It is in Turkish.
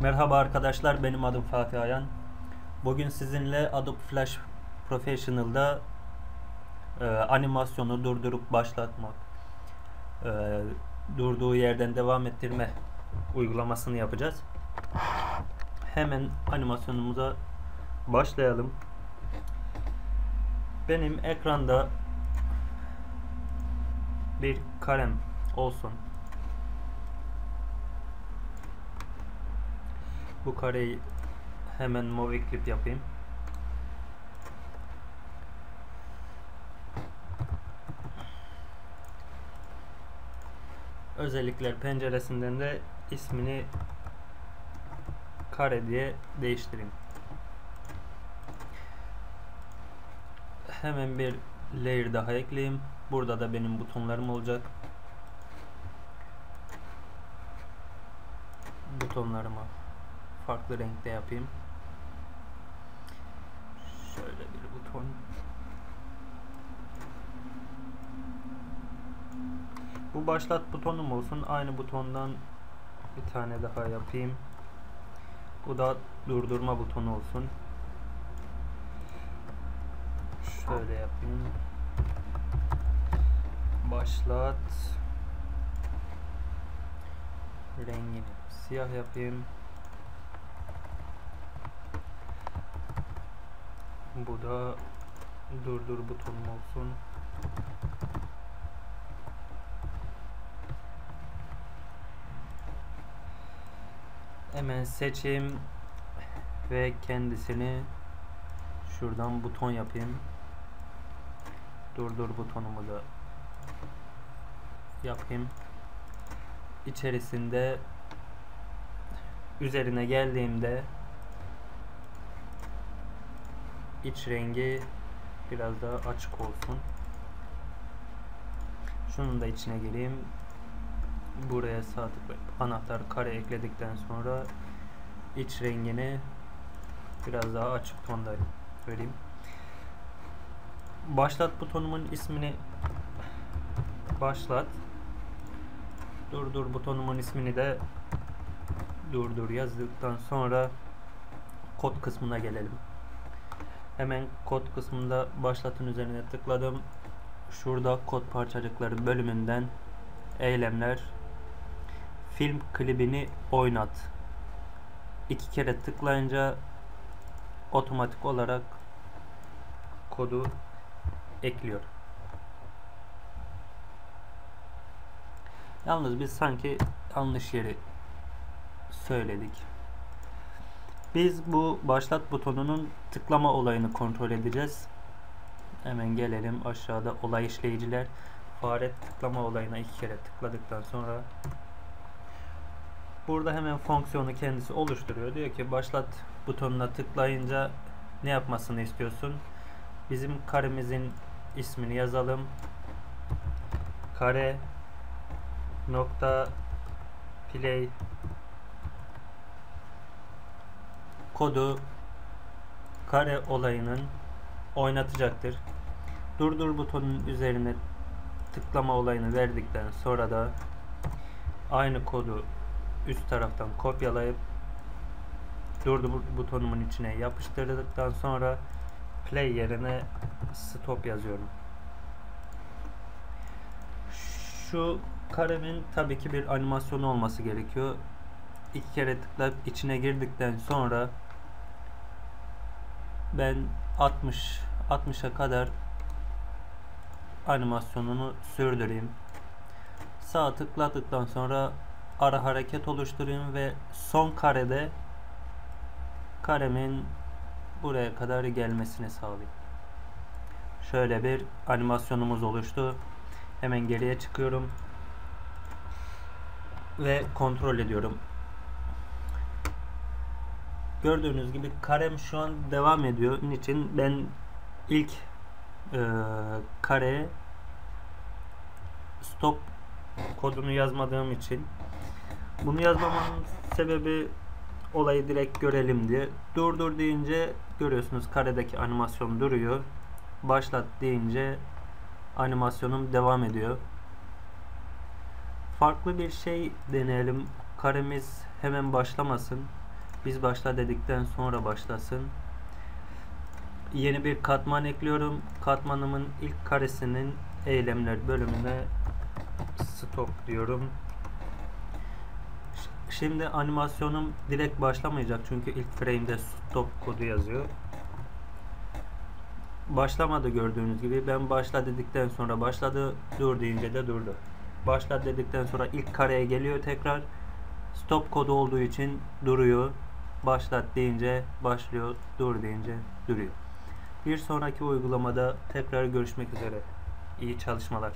Merhaba arkadaşlar, benim adım Fatih Ayan. Bugün sizinle Adobe Flash Professional'da e, animasyonu durdurup başlatmak, e, durduğu yerden devam ettirme uygulamasını yapacağız. Hemen animasyonumuza başlayalım. Benim ekranda bir karem olsun. Bu kareyi hemen movie clip yapayım. Özellikler penceresinden de ismini kare diye değiştireyim. Hemen bir layer daha ekleyeyim. Burada da benim butonlarım olacak. Butonlarıma farklı renkte yapayım. Şöyle bir buton. Bu başlat butonum olsun. Aynı butondan bir tane daha yapayım. Bu da durdurma butonu olsun. Şöyle yapayım. Başlat. Rengini siyah yapayım. Bu da durdur butonum olsun. Hemen seçeyim ve kendisini şuradan buton yapayım. Durdur butonumu da yapayım. İçerisinde üzerine geldiğimde iç rengi biraz daha açık olsun. Şunun da içine gireyim. Buraya tıklayıp anahtar kare ekledikten sonra iç rengini biraz daha açık tonda vereyim. Başlat butonumun ismini başlat. Durdur butonumun ismini de durdur yazdıktan sonra kod kısmına gelelim. Hemen kod kısmında başlatın üzerine tıkladım. Şurada kod parçacıkları bölümünden eylemler film klibini oynat. İki kere tıklayınca otomatik olarak kodu ekliyor. Yalnız biz sanki yanlış yeri söyledik. Biz bu başlat butonunun tıklama olayını kontrol edeceğiz. Hemen gelelim aşağıda olay işleyiciler. Fare tıklama olayına iki kere tıkladıktan sonra burada hemen fonksiyonu kendisi oluşturuyor. Diyor ki başlat butonuna tıklayınca ne yapmasını istiyorsun? Bizim karemizin ismini yazalım. Kare nokta play kodu kare olayının oynatacaktır. Durdur butonun üzerine tıklama olayını verdikten sonra da aynı kodu üst taraftan kopyalayıp durdur butonumun içine yapıştırdıktan sonra play yerine stop yazıyorum. Şu karemin tabii ki bir animasyonu olması gerekiyor. İki kere tıklayıp içine girdikten sonra ben 60 60'a kadar animasyonunu sürdüreyim. Sağ tıkladıktan sonra ara hareket oluşturayım ve son karede karemin buraya kadar gelmesini sağlayayım. Şöyle bir animasyonumuz oluştu. Hemen geriye çıkıyorum ve kontrol ediyorum. Gördüğünüz gibi karem şu an devam ediyor. Niçin? Ben ilk e, kareye stop kodunu yazmadığım için bunu yazmamın sebebi olayı direkt görelim diye. Durdur deyince görüyorsunuz karedeki animasyon duruyor. Başlat deyince animasyonum devam ediyor. Farklı bir şey deneyelim. Karemiz hemen başlamasın. Biz başla dedikten sonra başlasın. Yeni bir katman ekliyorum. Katmanımın ilk karesinin eylemler bölümüne stop diyorum. Şimdi animasyonum direkt başlamayacak çünkü ilk frame'de stop kodu yazıyor. Başlamadı gördüğünüz gibi. Ben başla dedikten sonra başladı, dur deyince de durdu. Başla dedikten sonra ilk kareye geliyor tekrar. Stop kodu olduğu için duruyor. Başlat deyince başlıyor, dur deyince duruyor. Bir sonraki uygulamada tekrar görüşmek üzere. İyi çalışmalar.